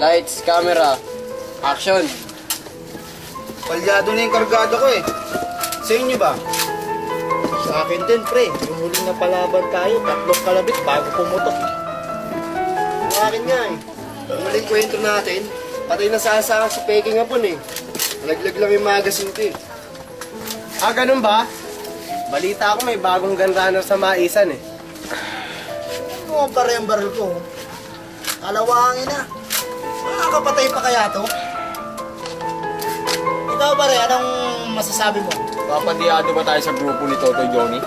Lights, camera, action. Palyado na yung kargado ko eh. Sa inyo ba? Sa akin din, pre. Yung huling napalaban tayo, tatlong kalabit bago pumutok. Sa akin nga eh. Ang maling kwento natin, patay na sa asahan si Peking Hapon eh. Nalaglag lang yung magazine ko eh. Ah, ganun ba? Balita ko may bagong gunrunner sa Maisan eh. Pare ang baril ko. Kalawangin na. Makakapatay pa kaya to? Ikaw pare, anong masasabi mo? Papandiado ba tayo sa grupo ni Toto Johnny?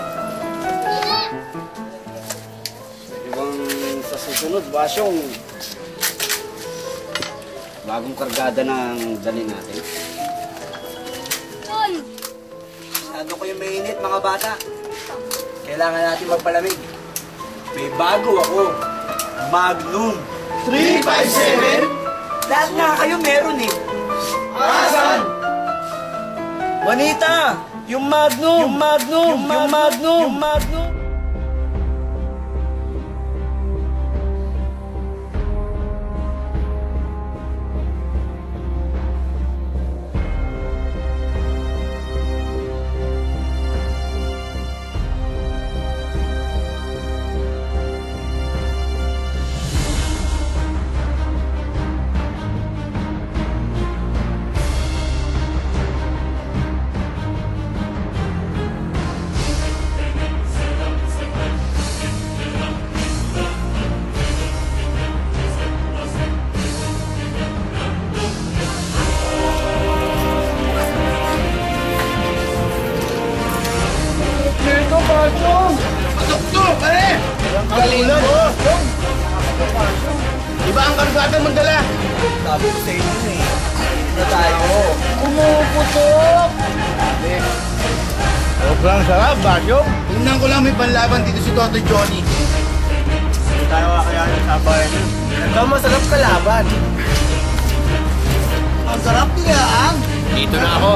Ibang sa susunod, basyong bagong kargada ng dali natin. Masyado ko yung mainit, mga bata. Kailangan natin magpalamig. May bago ako. Magnum. 357? Lahat nga kayo meron eh. Asan? Juanita! Yung Magnum! Yung Magnum! Yung Magnum! Yung Magnum! Doktor, ang kargada mong dala. Sabi ko sa inyo eh. Na tayo. Pumuputok! Sobrang sarap, Basyong. Tingnan ko lang may panlaban dito si Toto Johnny. Hindi tayo kakayanin sa bayan yun. Ito masarap kalaban. Ang sarap niya, ang! Dito na ako.